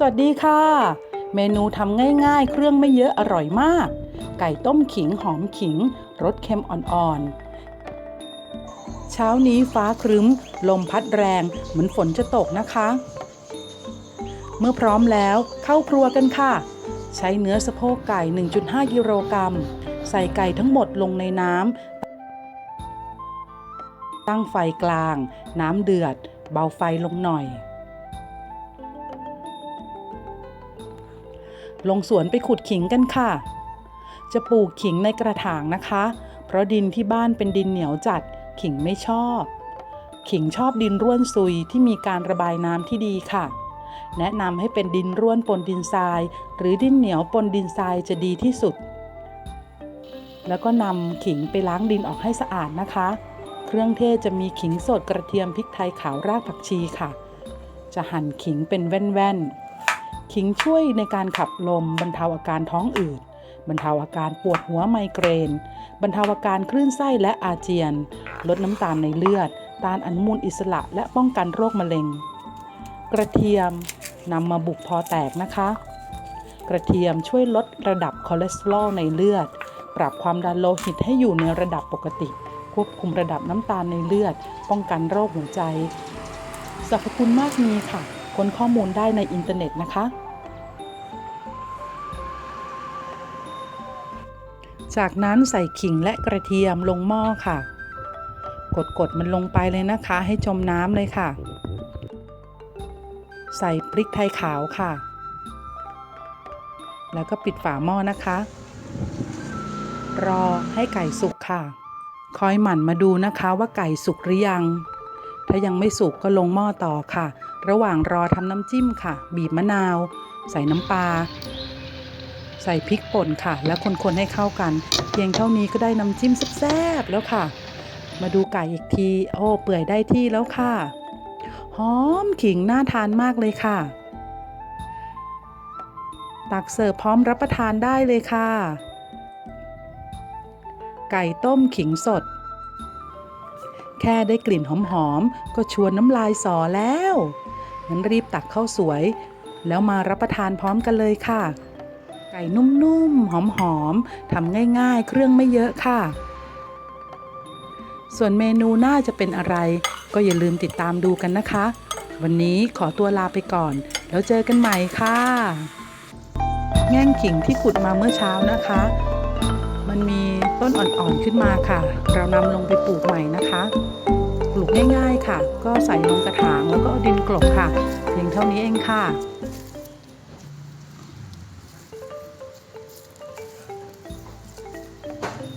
สวัสดีค่ะ เมนูทำง่ายๆ เครื่องไม่เยอะอร่อยมาก ไก่ต้มขิงหอมขิงรสเค็มอ่อนๆ เช้านี้ฟ้าครึ้ม ลมพัดแรง เหมือนฝนจะตกนะคะ เมื่อพร้อมแล้วเข้าครัวกันค่ะ ใช้เนื้อสะโพกไก่ 1.5 กิโลกรัม ใส่ไก่ทั้งหมดลงในน้ำตั้งไฟกลาง น้ำเดือด เบาไฟลงหน่อย ลงสวนไปขุดขิงกันค่ะ จะปลูกขิงในกระถางนะคะ เพราะดินที่บ้านเป็นดินเหนียวจัด ขิงไม่ชอบ ขิงชอบดินร่วนซุยที่มีการระบายน้ำที่ดีค่ะ แนะนำให้เป็นดินร่วนปนดินทราย หรือดินเหนียวปนดินทรายจะดีที่สุด แล้วก็นำขิงไปล้างดินออกให้สะอาดนะคะ เครื่องเทศจะมีขิงสดกระเทียมพริกไทยขาวรากผักชีค่ะ จะหั่นขิงเป็นแว่นๆ ขิงช่วยในการขับลมบรรเทาอาการท้องอืดบรรเทาอาการปวดหัวไมเกรน บรรเทาอาการคลื่นไส้และอาเจียน ลดน้ำตาลในเลือด ต้านอนุมูลอิสระและป้องกันโรคมะเร็ง กระเทียมนำมาบุกพอแตกนะคะ กระเทียมช่วยลดระดับคอเลสเตอรอลในเลือด ปรับความดันโลหิตให้อยู่ในระดับปกติ ควบคุมระดับน้ำตาลในเลือด ป้องกันโรคหัวใจสรรพคุณมากมีค่ะ ค้นข้อมูลได้ในอินเทอร์เน็ตนะคะ จากนั้นใส่ขิงและกระเทียมลงหม้อค่ะ กดกดๆมันลงไปเลยนะคะ ให้จมน้ำเลยค่ะ ใส่พริกไทยขาวค่ะ แล้วก็ปิดฝาหม้อนะคะ รอให้ไก่สุกค่ะ คอยหมั่นมาดูนะคะว่าไก่สุกหรือยัง ถ้ายังไม่สุกก็ลงหม้อต่อค่ะ ระหว่างรอทำน้ำจิ้มค่ะ บีบมะนาว ใส่น้ำปลา ใส่พริกป่นค่ะ แล้วคนๆให้เข้ากัน เพียงเท่านี้ก็ได้น้ำจิ้มแซ่บๆแล้วค่ะ มาดูไก่อีกที โอ้ เปื่อยได้ที่แล้วค่ะ หอมขิงน่าทานมากเลยค่ะ ตักเสิร์ฟพร้อมรับประทานได้เลยค่ะ ไก่ต้มขิงสด แค่ได้กลิ่นหอมๆ ก็ชวนน้ำลายสอแล้วงั้นรีบตักข้าวสวย แล้วมารับประทานพร้อมกันเลยค่ะ ไก่นุ่มๆ หอมๆทำง่ายๆ เครื่องไม่เยอะค่ะ ส่วนเมนูน้าจะเป็นอะไร ก็อย่าลืมติดตามดูกันนะคะ วันนี้ขอตัวลาไปก่อน แล้วเจอกันใหม่ค่ะ แง่งขิงที่ขุดมาเมื่อเช้านะคะ มันมีต้นอ่อนๆขึ้นมาค่ะ เรานำลงไปปลูกใหม่นะคะปลูกง่ายๆค่ะ ก็ใส่ลงกระถางแล้วก็เอาดินกลบค่ะ เพียงเท่านี้เองค่ะ